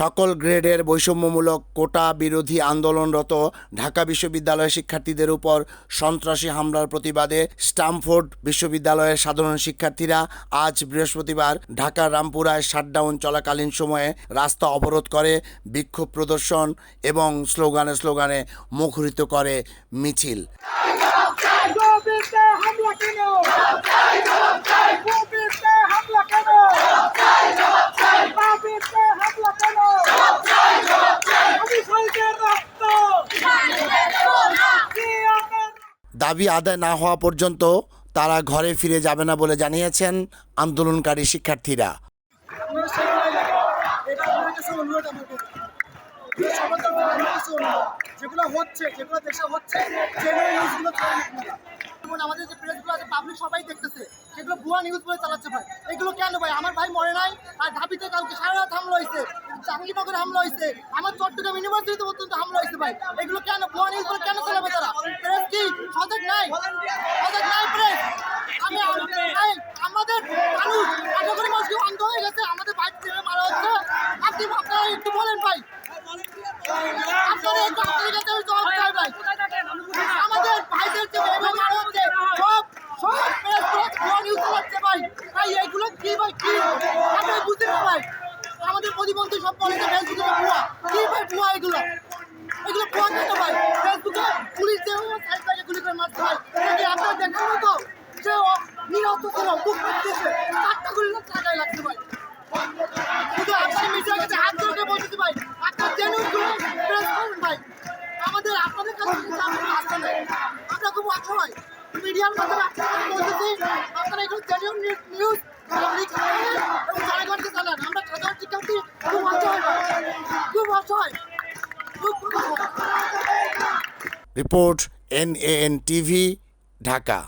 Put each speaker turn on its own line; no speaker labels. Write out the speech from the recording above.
সকল গ্রেডের বৈষম্যমূলক কোটা বিরোধী আন্দোলনরত ঢাকা বিশ্ববিদ্যালয়ের শিক্ষার্থীদের উপর সন্ত্রাসী হামলার প্রতিবাদে স্টামফোর্ড বিশ্ববিদ্যালয়ের সাধারণ শিক্ষার্থীরা আজ বৃহস্পতিবার ঢাকার রামপুরায় শাটডাউন চলাকালীন সময়ে রাস্তা অবরোধ করে, বিক্ষোভ প্রদর্শন এবং স্লোগানে স্লোগানে মুখরিত করে মিছিল
গোবিন্দে হামলা কেন গোবিন্দে হামলা কেন গোবিন্দে হামলা কেন আমি শহীদের রক্ত কি আমার
দাবি আদায় না হওয়া পর্যন্ত তারা ঘরে ফিরে যাবে না বলে জানিয়েছেন আন্দোলনকারী শিক্ষার্থীরা।
কেন ভাই আমার ভাই নাই আর কালকে হামলা হয়েছে আমার চট্টগ্রাম ইউনিভার্সিটিতে হামলা হয়েছে ভাই। এগুলো কেন ভুয়া নিউজ কেন চালাবে তারা প্রেস কি সজাগ নাই সজাগ নাই প্রেস আমি এই, আমাদের মানুষ আশা করি আমাদের বাইক থেকে মারা হচ্ছে আপনি আপনারা ভাই আপনারা একটু আমাদের ভাইদের যে মারা হচ্ছে সব সব প্রেস ভুয়া নিউজ চালাচ্ছে ভাই ভাই এইগুলো কি ভাই আমাদের প্রতিবন্ধী সব বলে যে ফেসবুকে ভুয়া কি ভাই ভুয়া এগুলো এগুলো ভুয়া কেন ভাই ফেসবুকে পুলিশ যে সাইড বাইরে গুলি করে মারছে ভাই এটা আপনারা দেখেন না তো যে ও নিহত ছিল মুখ করতেছে চারটা ভাই শুধু মিডিয়ার কাছে হাত ধরে বলতেছি ভাই গুলো ভাই। আমাদের, আপনাদের কাছে কিন্তু আস্থা নেই। আমরা খুব মিডিয়ার মাধ্যমে আপনারা নিউজ আমরা খুব অসহায়। খুব অসহায়। খুব খুব অসহায়।
Report TV, Dhaka.